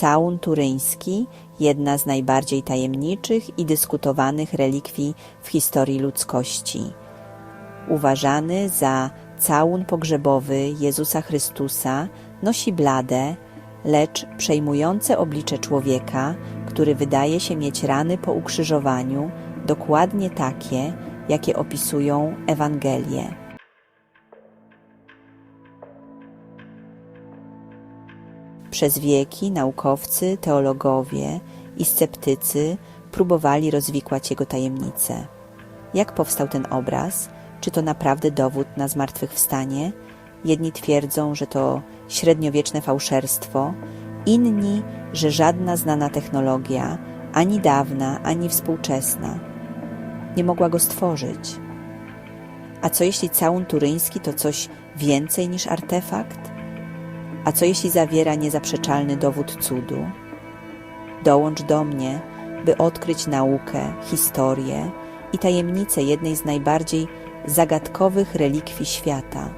Całun turyński, jedna z najbardziej tajemniczych i dyskutowanych relikwii w historii ludzkości. Uważany za całun pogrzebowy Jezusa Chrystusa, nosi blade, lecz przejmujące oblicze człowieka, który wydaje się mieć rany po ukrzyżowaniu, dokładnie takie, jakie opisują Ewangelie. Przez wieki naukowcy, teologowie i sceptycy próbowali rozwikłać jego tajemnice. Jak powstał ten obraz? Czy to naprawdę dowód na zmartwychwstanie? Jedni twierdzą, że to średniowieczne fałszerstwo, inni, że żadna znana technologia, ani dawna, ani współczesna, nie mogła go stworzyć. A co jeśli całun turyński to coś więcej niż artefakt? A co jeśli zawiera niezaprzeczalny dowód cudu? Dołącz do mnie, by odkryć naukę, historię i tajemnicę jednej z najbardziej zagadkowych relikwii świata.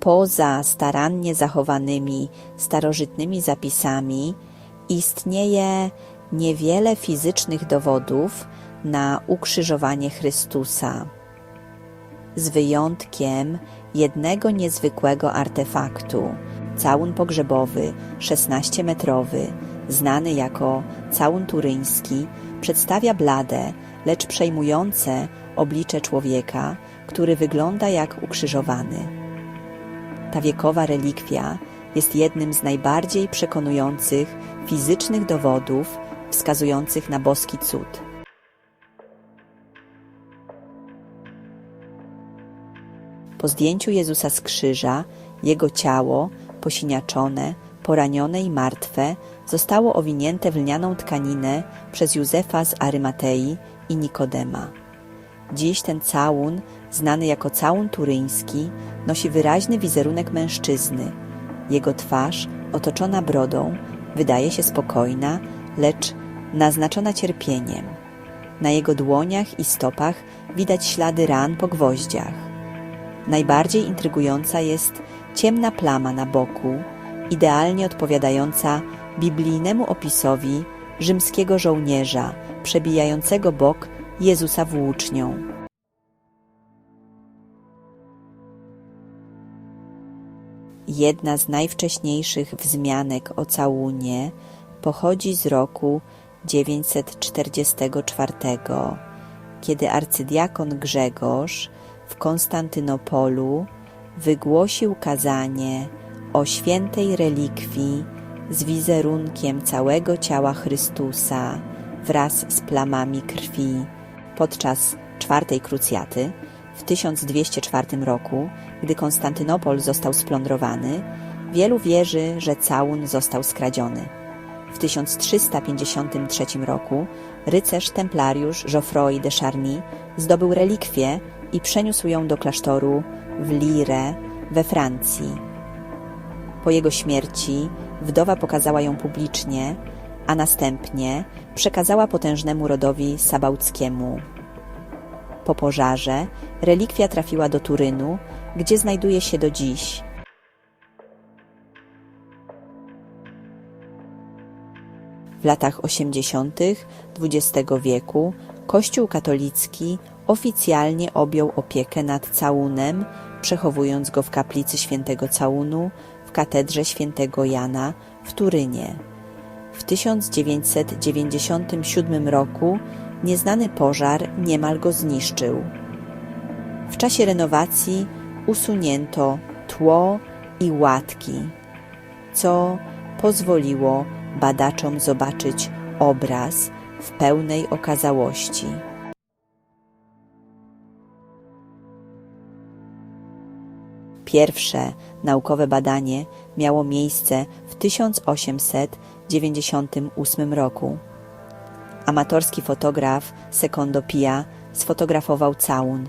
Poza starannie zachowanymi starożytnymi zapisami istnieje niewiele fizycznych dowodów na ukrzyżowanie Chrystusa, z wyjątkiem jednego niezwykłego artefaktu całun pogrzebowy 16-metrowy, znany jako całun turyński, przedstawia blade, lecz przejmujące oblicze człowieka, który wygląda jak ukrzyżowany. Ta wiekowa relikwia jest jednym z najbardziej przekonujących fizycznych dowodów wskazujących na boski cud. Po zdjęciu Jezusa z krzyża, jego ciało, posiniaczone, poranione i martwe, zostało owinięte w lnianą tkaninę przez Józefa z Arymatei i Nikodema. Dziś ten całun, znany jako całun turyński, nosi wyraźny wizerunek mężczyzny. Jego twarz, otoczona brodą, wydaje się spokojna, lecz naznaczona cierpieniem. Na jego dłoniach i stopach widać ślady ran po gwoździach. Najbardziej intrygująca jest ciemna plama na boku, idealnie odpowiadająca biblijnemu opisowi rzymskiego żołnierza przebijającego bok Jezusa włócznią. Jedna z najwcześniejszych wzmianek o całunie pochodzi z roku 944, kiedy arcydiakon Grzegorz w Konstantynopolu wygłosił kazanie o świętej relikwii z wizerunkiem całego ciała Chrystusa wraz z plamami krwi podczas czwartej krucjaty w 1204 roku, gdy Konstantynopol został splądrowany, wielu wierzy, że całun został skradziony. W 1353 roku rycerz templariusz Geoffroy de Charny zdobył relikwię i przeniósł ją do klasztoru w Lire we Francji. Po jego śmierci wdowa pokazała ją publicznie, a następnie przekazała potężnemu rodowi sabałckiemu. Po pożarze relikwia trafiła do Turynu, gdzie znajduje się do dziś. W latach 80. XX wieku Kościół katolicki oficjalnie objął opiekę nad całunem, przechowując go w kaplicy świętego Całunu w katedrze świętego Jana w Turynie. W 1997 roku nieznany pożar niemal go zniszczył. W czasie renowacji usunięto tło i łatki, co pozwoliło badaczom zobaczyć obraz w pełnej okazałości. Pierwsze naukowe badanie miało miejsce w 1898 roku. Amatorski fotograf Secondo Pia sfotografował całun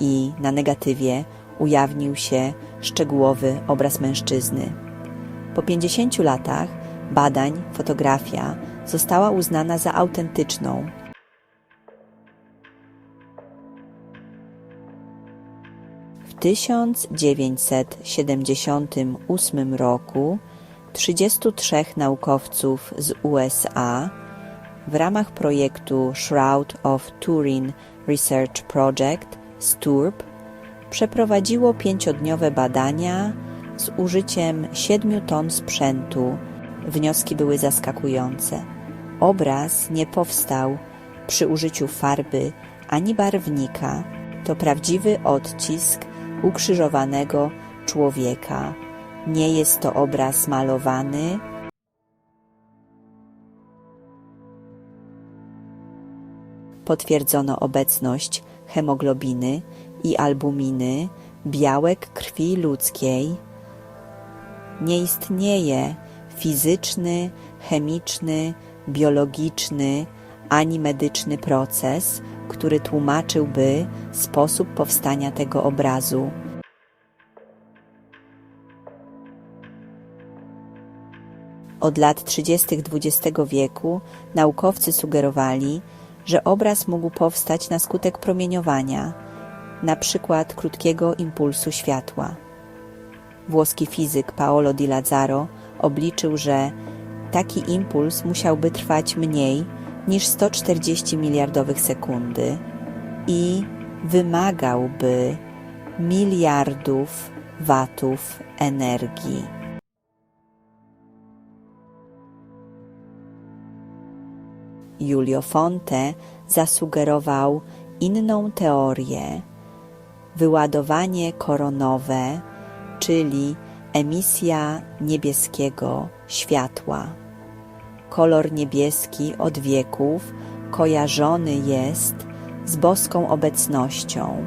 i na negatywie ujawnił się szczegółowy obraz mężczyzny. Po 50 latach badań fotografia została uznana za autentyczną. W 1978 roku 33 naukowców z USA w ramach projektu Shroud of Turin Research Project STURP przeprowadziło pięciodniowe badania z użyciem 7 ton sprzętu. Wnioski były zaskakujące. Obraz nie powstał przy użyciu farby ani barwnika. To prawdziwy odcisk ukrzyżowanego człowieka. Nie jest to obraz malowany, potwierdzono obecność hemoglobiny i albuminy, białek krwi ludzkiej. Nie istnieje fizyczny, chemiczny, biologiczny ani medyczny proces, który tłumaczyłby sposób powstania tego obrazu. Od lat 30. XX wieku naukowcy sugerowali, że obraz mógł powstać na skutek promieniowania, na przykład krótkiego impulsu światła. Włoski fizyk Paolo di Lazzaro obliczył, że taki impuls musiałby trwać mniej niż 140 miliardowych sekundy i wymagałby miliardów watów energii. Julio Fonte zasugerował inną teorię. Wyładowanie koronowe, czyli emisja niebieskiego światła. Kolor niebieski od wieków kojarzony jest z boską obecnością.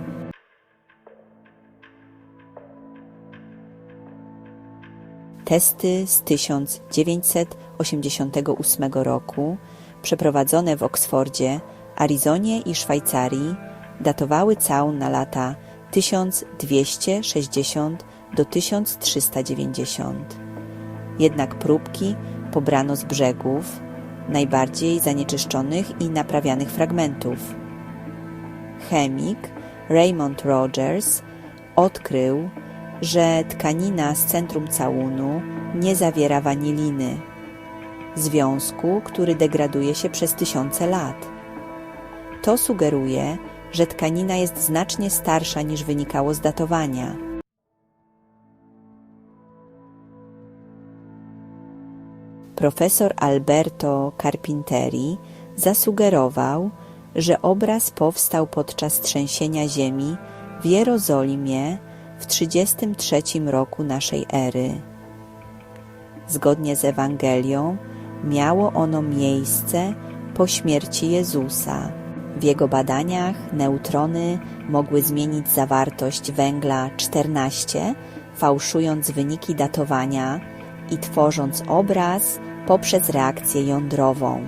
Testy z 1988 roku, przeprowadzone w Oksfordzie, Arizonie i Szwajcarii, datowały całun na lata 1260 do 1390. Jednak próbki pobrano z brzegów najbardziej zanieczyszczonych i naprawianych fragmentów. Chemik Raymond Rogers odkrył, że tkanina z centrum całunu nie zawiera waniliny, związku, który degraduje się przez tysiące lat. To sugeruje, że tkanina jest znacznie starsza niż wynikało z datowania. Profesor Alberto Carpinteri zasugerował, że obraz powstał podczas trzęsienia ziemi w Jerozolimie w 33 roku naszej ery. Zgodnie z Ewangelią miało ono miejsce po śmierci Jezusa. W jego badaniach neutrony mogły zmienić zawartość węgla 14, fałszując wyniki datowania i tworząc obraz poprzez reakcję jądrową.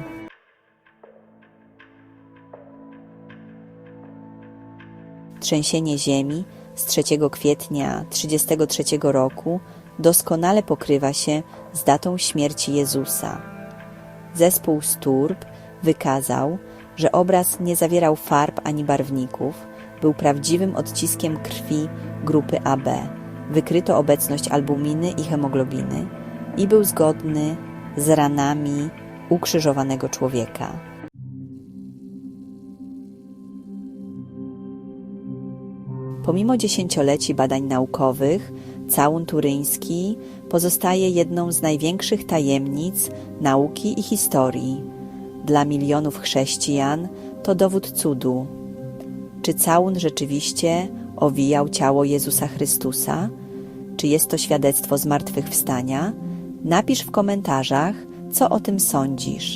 Trzęsienie Ziemi z 3 kwietnia 1933 roku doskonale pokrywa się z datą śmierci Jezusa. Zespół Sturb wykazał, że obraz nie zawierał farb ani barwników, był prawdziwym odciskiem krwi grupy AB. Wykryto obecność albuminy i hemoglobiny i był zgodny z ranami ukrzyżowanego człowieka. Pomimo dziesięcioleci badań naukowych, całun turyński pozostaje jedną z największych tajemnic nauki i historii. Dla milionów chrześcijan to dowód cudu. Czy całun rzeczywiście owijał ciało Jezusa Chrystusa? Czy jest to świadectwo zmartwychwstania? Napisz w komentarzach, co o tym sądzisz.